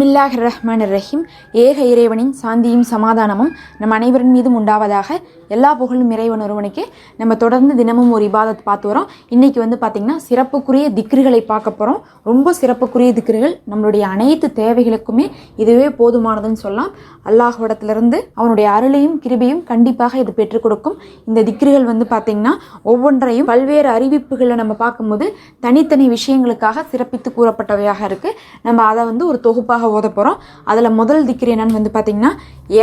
பிஸ்மில்லாஹ் ரஹ்மான் ரஹீம் ஏக இறைவனின் சாந்தியும் சமாதானமும் நம் அனைவரின் மீதும் உண்டாவதாக எல்லா புகழும் இறைவன் ஒருவனுக்கு. நம்ம தொடர்ந்து தினமும் ஒரு இபாதத் பார்த்து வரோம். இன்றைக்கி வந்து பார்த்திங்கன்னா சிறப்புக்குரிய திக்ருகளை பார்க்க போகிறோம் ரொம்ப சிறப்புக்குரிய திக்ருகள் நம்மளுடைய அனைத்து தேவைகளுக்குமே இதுவே போதுமானதுன்னு சொல்லலாம். அல்லாஹ்விடத்திலிருந்து அவனுடைய அருளையும் கிருபையும் கண்டிப்பாக இது பெற்றுக் கொடுக்கும். இந்த திக்ருகள் வந்து பார்த்திங்கன்னா ஒவ்வொன்றையும் பல்வேறு அறிவிப்புகளை நம்ம பார்க்கும்போது தனித்தனி விஷயங்களுக்காக சிறப்பித்து கூறப்பட்டவையாக இருக்குது நம்ம அதை வந்து ஒரு தொகுப்பாக ஓத போகிறோம் அதில் முதல் திக்ரு என்னன்னு வந்து பார்த்திங்கன்னா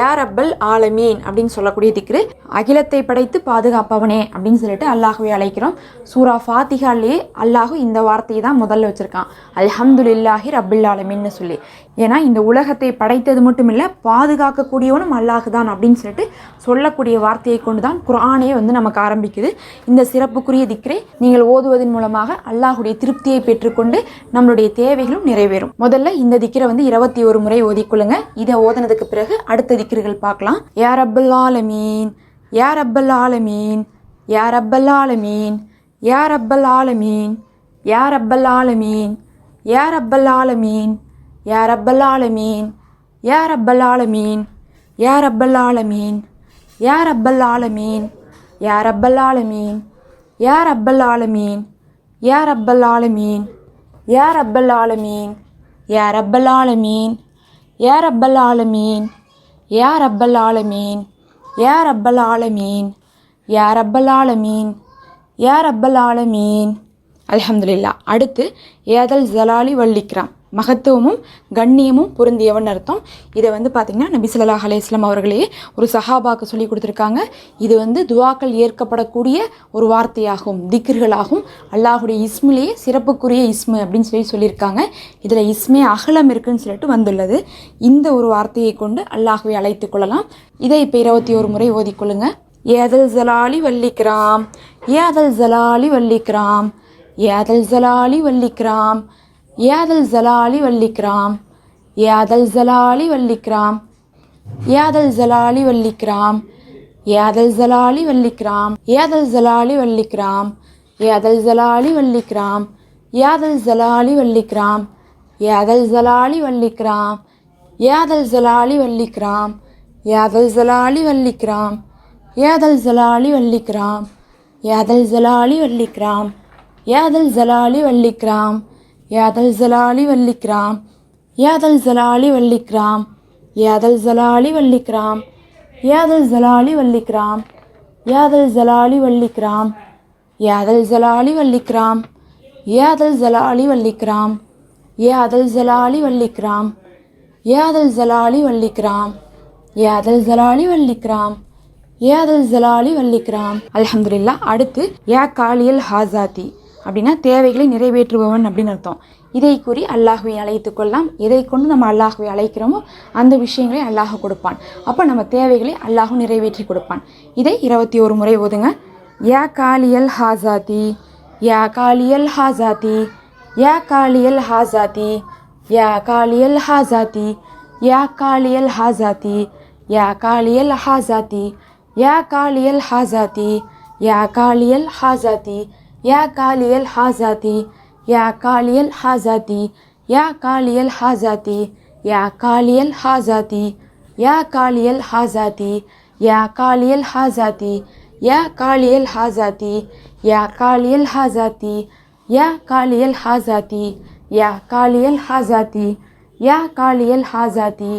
ஏர் அப்பல் ஆலமீன் அப்படின்னு சொல்லக்கூடிய திக்ரு. அகிலத்தை படைத்து பாதுகாப்பவனே அப்படின்னு சொல்லிட்டு அல்லாஹுவை அழைக்கிறோம். சூரா ஃபாத்திகாலே அல்லாஹு இந்த வார்த்தையை தான் முதல்ல வச்சுருக்கான். அல்ஹம்துலில்லாஹி ரப்பில் ஆலமீன்னு சொல்லி. ஏன்னா இந்த உலகத்தை படைத்தது மட்டும் இல்லை பாதுகாக்கக்கூடியவனும் அல்லாஹு தான் அப்படின்னு சொல்லிட்டு சொல்லக்கூடிய வார்த்தையை கொண்டு தான் குரானே வந்து நமக்கு ஆரம்பிக்குது. இந்த சிறப்புக்குரிய திக்ரை நீங்கள் ஓதுவதன் மூலமாக அல்லாஹுடைய திருப்தியை பெற்றுக்கொண்டு நம்மளுடைய தேவைகளும் நிறைவேறும். முதல்ல இந்த திக்ரை வந்து இருபத்தி ஒரு முறை ஓதிக்கொள்ளுங்க இதை ஓதுனதுக்கு பிறகு அடுத்த திக்ருகள் பார்க்கலாம். யா அப்பல் ஆலமீன் யா அப்பல் ஆலமீன் யா அப்பல் ஆலமீன் யா அப்பல் ஆலமீன் யா அப்பல் ஆலமீன் யா அப்பல் ஆலமீன். யா ரப்பல் ஆலமீன் யா ரப்பல் ஆலமீன் யா ரப்பல் ஆலமீன் யா ரப்பல் ஆலமீன் யா ரப்பல் ஆலமீன் யா ரப்பல் ஆலமீன் யா ரப்பல் ஆலமீன் யா ரப்பல் ஆலமீன் யா ரப்பல் ஆலமீன் யா ரப்பல் ஆலமீன் யா ரப்பல் ஆலமீன் யா ரப்பல் ஆலமீன் யா ரப்பல் ஆலமீன் யா ரப்பல் ஆலமீன் அலமதுல்லா அடுத்து ஏதல் ஜலாலி வள்ளிக்கிறான் மகத்துவமும் கண்ணியமும் பொருந்தியவன் அர்த்தம். இதை வந்து பார்த்திங்கன்னா நபி ஸல்லல்லாஹு அலைஹி அவர்களே ஒரு சஹாபாக்கு சொல்லி கொடுத்துருக்காங்க. இது வந்து துவாக்கள் ஏற்கப்படக்கூடிய ஒரு வார்த்தையாகும் திக்ர்களாகும். அல்லாஹுடைய இஸ்மிலேயே சிறப்புக்குரிய இஸ்மு அப்படின்னு சொல்லி சொல்லியிருக்காங்க. இதில் இஸ்மே அகலம் இருக்குன்னு சொல்லிட்டு வந்துள்ளது. இந்த ஒரு வார்த்தையை கொண்டு அல்லாஹுவை அழைத்து கொள்ளலாம். இதை இப்போ இருபத்தி ஒரு முறை ஓதிக்கொள்ளுங்க ஏதல் ஜலாலி வல்லிக்ராம் ஏதல் ஜலாலி வல்லிக்ராம் ஏதல் ஜலாலி வல்லிக்ராம் ஏதல் ஜலாலி வல்லிக்ராம் ஏதல் ஜலாலி வல்லிக்ராம் ஏதல் ஜலாலி வல்லிக்ராம் ஏதல் ஜலாலி வல்லிக்ராம் ஏதல் ஜலாலி வல்லிக்ராம் ஏதல் ஜலாலி வல்லிக்ராம் ஏதல் ஜலாலி வல்லிக்ராம் ஏதல் ஜலாலி வல்லிக்ராம் ஏதல் ஜலாலி வல்லிக்ராம் ஏதல் ஜலாலி வல்லிக்ராம் ஏதல் ஜலாலி வல்லிக்ராம் ஏதல் ஜலாலி வல்லிக்ராம் ஏதல் ஜலாலி வல்லிக்ராம் ஏதல் ஜலாலி வல்லிக்ராம் ஏதல் ஜலாலி வல்லிக்ராம் ஏதல் ஜலாலி வல்லிக்ராம் ஏதல் ஜலாலி வல்லிக்ராம் ஏதல் ஜலாலி வல்லிக்ராம் ஏதல் ஜலாலி வல்லிக்ராம் ஏதல் ஜலாலி வல்லிக்ராம் யாதல் ஜலாலி வல்லிக்ராம் ஏதல் ஜலாலி வல்லிக்ராம் ஏதல் ஜலாலி வல்லிக்ராம் ஏதல் ஜலாலி வல்லிக்ராம் அலமதுல்லா அடுத்து யா காலியல் ஹாசாதி அப்படின்னா தேவைகளை நிறைவேற்றுபவன் அப்படின்னு அர்த்தம். இதை கூறி அல்லாஹுவை அழைத்து கொள்ளலாம். எதை கொண்டு நம்ம அல்லாஹுவை அழைக்கிறோமோ அந்த விஷயங்களை அல்லாஹ் கொடுப்பான். அப்போ நம்ம தேவைகளை அல்லாஹ் நிறைவேற்றி கொடுப்பான். இதை இருபத்தி ஒரு முறை ஓதுங்க. யா காலியல் ஹாசாதி யா காலியல் ஹாசாதி யா காலியல் ஹாசாதி யா காலியல் ஹாசாதி யா காலியல் ஹாசாதி யா காலியல் ஹாசாதி யா காலியல் ஹாசாதி யா காலியல் ஹாசாதி யா காலியல் ஹாசாத்தி யா காலியல் ஹாசாத்தி யா காலியல் ஹாசாத்தி யா காலியல் ஹாசாத்தி யா காலியல் ஹாசாத்தி யா காலியல் ஹாசாத்தி யா காலியல் ஹாசாத்தி யா காலியல் ஹாசாத்தி யா காலியல் ஹாசாத்தி யா காலியல் ஹாசாத்தி யா காலியல் ஹாசாத்தி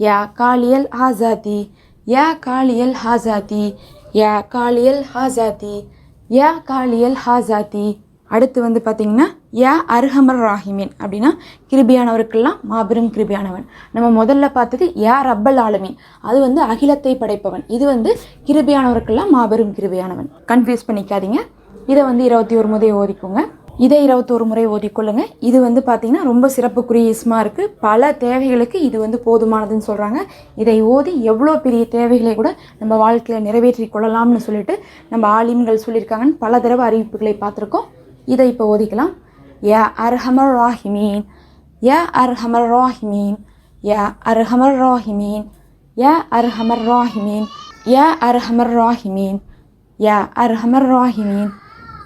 யா காலியல் ஹாசாத்தி யா காலியல் ஹாசாத்தி யா காலியல் ஹாசாத்தி யா காலியல் ஹாசாத்தி. அடுத்து வந்து பார்த்திங்கன்னா யா அர்ஹமர் ராஹிமின். அப்படின்னா கிருபியானவருக்கெல்லாம் மாபெரும் கிருபியானவன். நம்ம முதல்ல பார்த்தது யா ரப்பல் ஆலமீன். அது வந்து அகிலத்தை படைப்பவன். இது வந்து கிருபியானவருக்கெல்லாம் மாபெரும் கிருபியானவன். கன்ஃபியூஸ் பண்ணிக்காதீங்க. இதை வந்து இருபத்தி ஒரு முறை ஓதிக்கோங்க. இதை இருபத்தோரு முறை ஓதிக்கொள்ளுங்க. இது வந்து பார்த்திங்கன்னா ரொம்ப சிறப்புக்குரிய இஸ்மா இருக்குது பல தேவைகளுக்கு இது வந்து போதுமானதுன்னு சொல்கிறாங்க இதை ஓதி எவ்வளோ பெரிய தேவைகளை கூட நம்ம வாழ்க்கையில் நிறைவேற்றி கொள்ளலாம்னு சொல்லிட்டு நம்ம ஆலிம்கள் சொல்லியிருக்காங்கன்னு பல தடவை அறிவிப்புகளை பார்த்துருக்கோம். இதை இப்போ ஓதிக்கலாம். யா அர்ஹமர் ராஹிமீன். யா அர்ஹமர் ராஹிமீன். யா அர்ஹமர் ராஹிமீன். யா அர்ஹமர் ராஹிமீன். யா அர்ஹமர் ராஹிமீன். யா அர்ஹமர் ராஹிமீன்.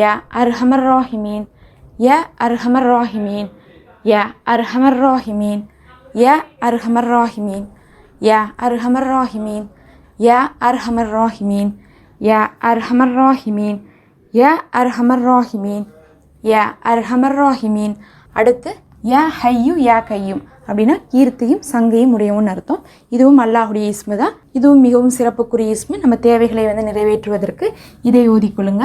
யா அர்ஹமர் ராஹிமீன் யா அர்ஹமர் ராஹிமீன் யா அர்ஹமர் ராஹிமீன் யா அர்ஹமர் ராஹிமீன் யா அர்ஹமர் ராஹிமீன் யா அர்ஹமர் ராஹிமீன் யா அர்ஹமர் ராஹிமீன் யா அர்ஹமர் ராஹிமீன் யா அர்ஹமர் ராஹிமீன் அடுத்து யா ஹையு யா கையும் அப்படின்னா கீர்த்தியும் சங்கையும் உடையவும்னு அர்த்தம். இதுவும் அல்லாஹுடைய இஸ்மு தான். இதுவும் மிகவும் சிறப்புக்குரிய இஸ்மு. நம்ம தேவைகளை வந்து நிறைவேற்றுவதற்கு இதை ஓதிக்கொள்ளுங்க.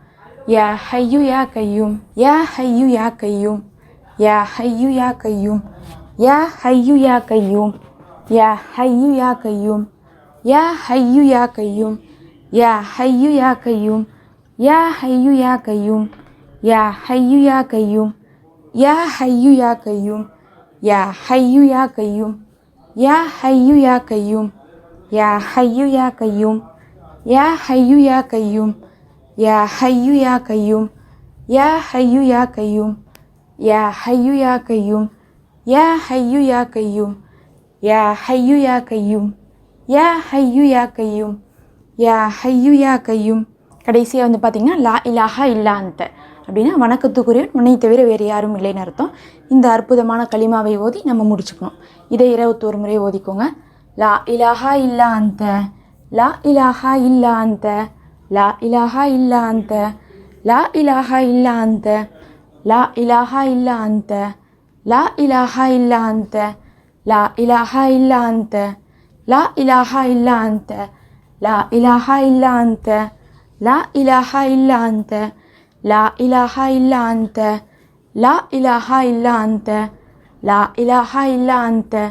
யா ஹையு யா கையூம் யா ஹையு யா கையூம் யா ஹையு யா கையூம் யா ஹையு யா கையூம் யா ஹையு யா கையூம் யா ஹையு யா கையூம் யா ஹையு யா கையூம் யா ஹையு யா கையூம் யா ஹையு யா கையூம் யா ஹையு யா கையூம் யா ஹையு யா கையூம் யா ஹையு யா கையூம் யா ஹையு யா கையூம் யா ஹையு யா கையூம் யா ஹையு யா கையும் யா ஹையு யா கையும் யா ஹையு யா கையும் யா ஹையு யா கையும் யா ஹையு யா கையும் யா ஹையு யா கையும் யா ஹையு யா கையும். கடைசியாக வந்து பார்த்திங்கன்னா லா இலாஹா இல்லா அந்த அப்படின்னா வணக்கத்துக்குரியவன் உன்னை தவிர வேறு யாரும் இல்லைன்னு அர்த்தம். இந்த அற்புதமான களிமாவை ஓதி நம்ம முடிச்சுக்கணும். இதை இருபத்தி ஒரு முறை ஓதிக்கோங்க. லா இலாஹா இல்லா அந்த லா இலாஹா இல்லா அந்த லா இலாஹா இல்லா அந்த லா இலாஹா இல்லா அந்த லா இலாஹா இல்லா அந்த லா இலாஹா இல்லா அந்த லா இலாஹா இல்லா அந்த லா இலாஹா இல்லா அந்த லா இலாஹா இல்லா அந்த லா இலாஹா இல்லா அந்த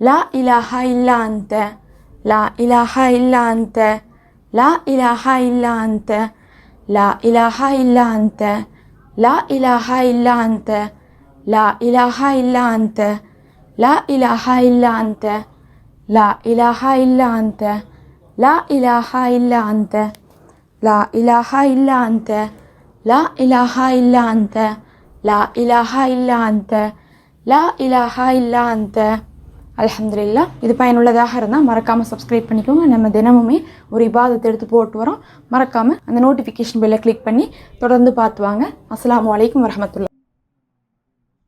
லா இலாஹா இல்லா அந்த லா இலாஹா இல்லா அந்த லா இலாஹா இல்லா அந்த லா இலாஹா இல்லா அந்த லா இலாஹா இல்லா அந்த லா இலாஹா இல்லா அந்த லா இலாஹா இல்லா அந்த லா இலாஹா இல்லா அந்த லா இலாஹா இல்லா அந்த லா இலாஹா இல்லா அந்த அலமதுல்லா இது பயனுள்ளதாக இருந்தால் மறக்காமல் சப்ஸ்கிரைப் பண்ணிக்கோங்க. நம்ம தினமுமே ஒரு இபாதத்தை எடுத்து போட்டு வரோம். மறக்காமல் அந்த நோட்டிஃபிகேஷன் பெல்லை கிளிக் பண்ணி தொடர்ந்து பார்த்துவாங்க அஸ்லாம் வலைக்கம் வரமத்துல்லா